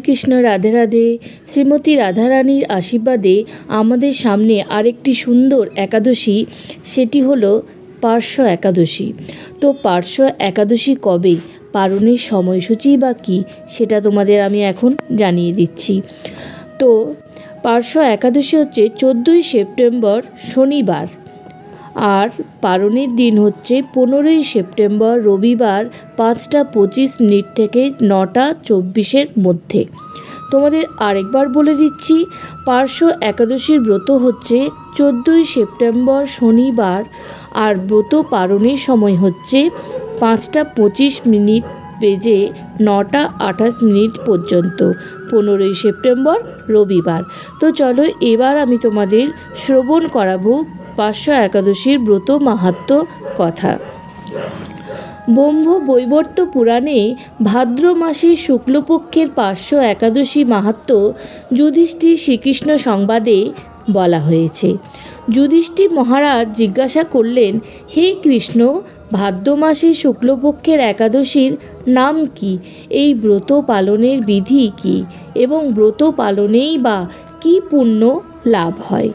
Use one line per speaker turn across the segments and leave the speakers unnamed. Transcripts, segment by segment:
কৃষ্ণ রাধে রাধে। শ্রীমতী রাধারানীর আশীর্বাদে আমাদের সামনে আরেকটি সুন্দর একাদশী, সেটি হলো পার্শ্ব একাদশী। তো পার্শ্ব একাদশী কবে? পালনের সময়সূচি বা কী? সেটা তোমাদের আমি এখন জানিয়ে দিচ্ছি। তো পার্শ্ব একাদশী হচ্ছে চোদ্দোই সেপ্টেম্বর শনিবার। আর পালনের দিন হচ্ছে পনেরোই সেপ্টেম্বর রবিবার পাঁচটা পঁচিশ মিনিট থেকে নটা চব্বিশের মধ্যে। তোমাদের আরেকবার বলে দিচ্ছি, পার্শ্ব একাদশীর ব্রত হচ্ছে চোদ্দোই সেপ্টেম্বর শনিবার আর ব্রত পালনের সময় হচ্ছে পাঁচটা পঁচিশ মিনিট বেজে নটা আঠাশ মিনিট পর্যন্ত, পনেরোই সেপ্টেম্বর রবিবার। তো চলো এবার আমি তোমাদের শ্রবণ করাবো পাঁচশো একাদশীর ব্রত মাহাত্ম কথা। ব্রহ্ম বৈবর্ত পুরাণে ভাদ্র মাসের শুক্লপক্ষের পার্শ্ব একাদশী মাহাত্ম যুধিষ্ঠির শ্রীকৃষ্ণ সংবাদে বলা হয়েছে। যুধিষ্ঠির মহারাজ জিজ্ঞাসা করলেন, হে কৃষ্ণ, ভাদ্র মাসের শুক্লপক্ষের একাদশীর নাম কি? এই ব্রত পালনের বিধি কি? এবং ব্রত পালনেই বা কী পুণ্য লাভ হয়?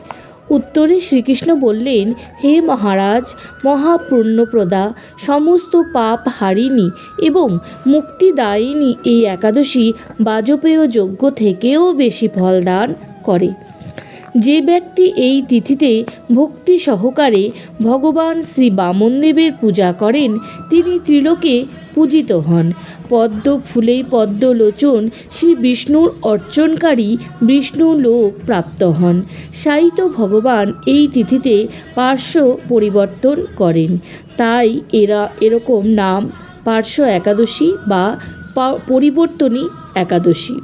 উত্তরে শ্রীকৃষ্ণ বললেন, হে মহারাজ মহাপূর্ণপ্রদা সমস্ত পাপ হারিনি এবং মুক্তিদায়িনী এই একাদশী বাজপেয় যজ্ঞ থেকেও বেশি ফলদান করে। যে ব্যক্তি এই তিথিতে ভক্তি সহকারে ভগবান শ্রী বামনদেবের পূজা করেন, তিনি ত্রিলোকে পূজিত হন। পদ্ম ফুলেই পদ্ম লোচন শ্রী বিষ্ণুর অর্চনকারী বিষ্ণু লোক প্রাপ্ত হন। সাহিত্য ভগবান এই তিথিতে পার্শ্ব পরিবর্তন করেন। তাই এরা এরকম নাম পার্শ্ব একাদশী বা পরিবর্তনী একাদশী।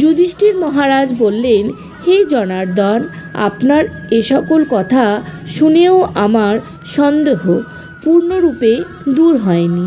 যুধিষ্ঠির মহারাজ বললেন, হে জনার্দন, আপনার এ সকল কথা শুনেও আমার সন্দেহ, পূর্ণরূপে দূর হয়নি।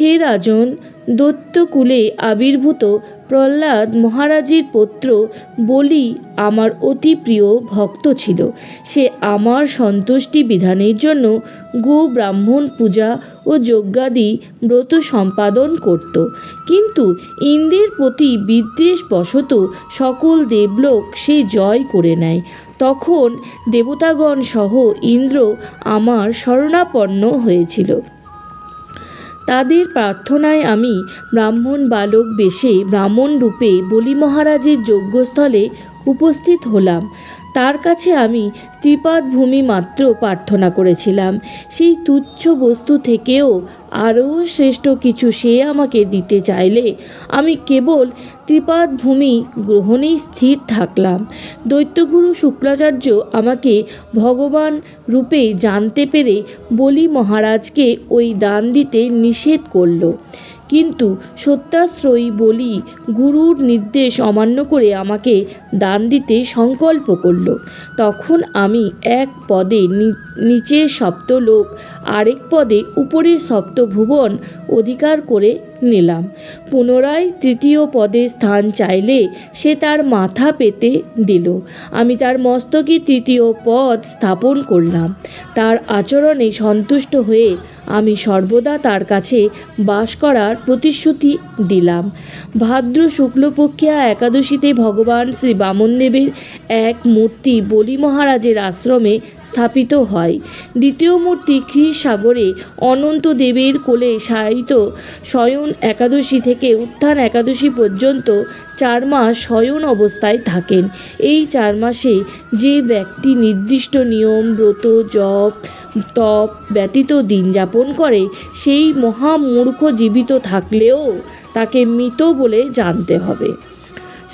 হে রাজন দৈত্যকুলে আবির্ভূত প্রহ্লাদ মহারাজের পুত্র বলি আমার অতি প্রিয় ভক্ত ছিল। সে আমার সন্তুষ্টি বিধানের জন্য গো ব্রাহ্মণ পূজা ও যজ্ঞাদি ব্রত সম্পাদন করত। কিন্তু ইন্দ্রের প্রতি বিদ্বেষ বিদ্বেষবশত সকল দেবলোক সে জয় করে নেয়। তখন দেবতাগণ সহ ইন্দ্র আমার শরণাপন্ন হয়েছিল। তাদের প্রার্থনায় আমি ব্রাহ্মণ বালক বেশে ব্রাহ্মণ রূপে বলি মহারাজের যজ্ঞস্থলে উপস্থিত হলাম। তার কাছে আমি ত্রিপাদ ভূমি মাত্র প্রার্থনা করেছিলাম। সেই তুচ্ছ বস্তু থেকেও আরও শ্রেষ্ঠ কিছু সে আমাকে দিতে চাইলে আমি কেবল ত্রিপাদ ভূমি গ্রহণেই স্থির থাকলাম। দৈত্যগুরু শুক্রাচার্য আমাকে ভগবান রূপে জানতে পেরে বলি মহারাজকে ওই দান দিতে নিষেধ করল। কিন্তু সত্যাশ্রয়ী বলি গুরুর নির্দেশ অমান্য করে আমাকে দান দিতে সংকল্প করল। তখন আমি এক পদে নিচের সপ্তলোক, আরেক পদে উপরে সপ্তভুবন অধিকার করে নিলাম। পুনরায় তৃতীয় পদে স্থান চাইলে সে তার মাথা পেতে দিল। আমি তার মস্তকে তৃতীয় পদ স্থাপন করলাম। তার আচরণে সন্তুষ্ট হয়ে আমি সর্বদা তার কাছে বাস করার প্রতিশ্রুতি দিলাম। ভাদ্র শুক্লপক্ষিয়া একাদশীতে ভগবান শ্রী বামনদেবের এক মূর্তি বলি মহারাজের আশ্রমে স্থাপিত হয়। দ্বিতীয় মূর্তি ক্ষীরসাগরে অনন্ত দেবের কোলে শায়িত শয়ন একাদশী থেকে উত্থান একাদশী পর্যন্ত চার মাস শয়ন অবস্থায় থাকেন। এই চার মাসে যে ব্যক্তি নির্দিষ্ট নিয়ম, ব্রত, জপ তপ ব্যতীত দিন যাপন করে সেই মহামূর্খ জীবিত থাকলেও তাকে মৃত বলে জানতে হবে।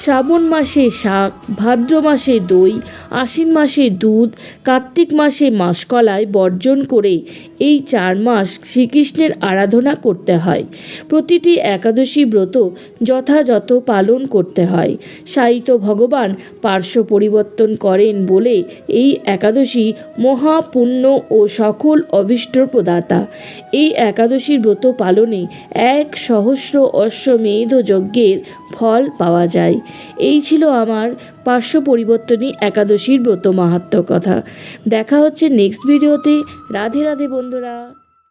শ্রাবণ মাসে শাক, ভাদ্র মাসে দই, আশ্বিন মাসে দুধ, কার্তিক মাসে মাসকলাই বর্জন করে এই চার মাস শ্রীকৃষ্ণের আরাধনা করতে হয়। প্রতিটি একাদশী ব্রত যথাযথ পালন করতে হয়। সাহিত্য ভগবান পার্শ্ব পরিবর্তন করেন বলে এই একাদশী মহাপুণ্য ও সকল অভিষ্টর প্রদাতা। এই একাদশীর ব্রত পালনে এক সহস্র অশ্বমেধ যজ্ঞের ফল পাওয়া যায়। এই ছিল আমার পার্শ্ব পরিবর্তনী একাদশীর ব্রত মাহাত্ম্য কথা। দেখা হচ্ছে নেক্সট ভিডিওতে রাধে রাধে বন্ধুরা।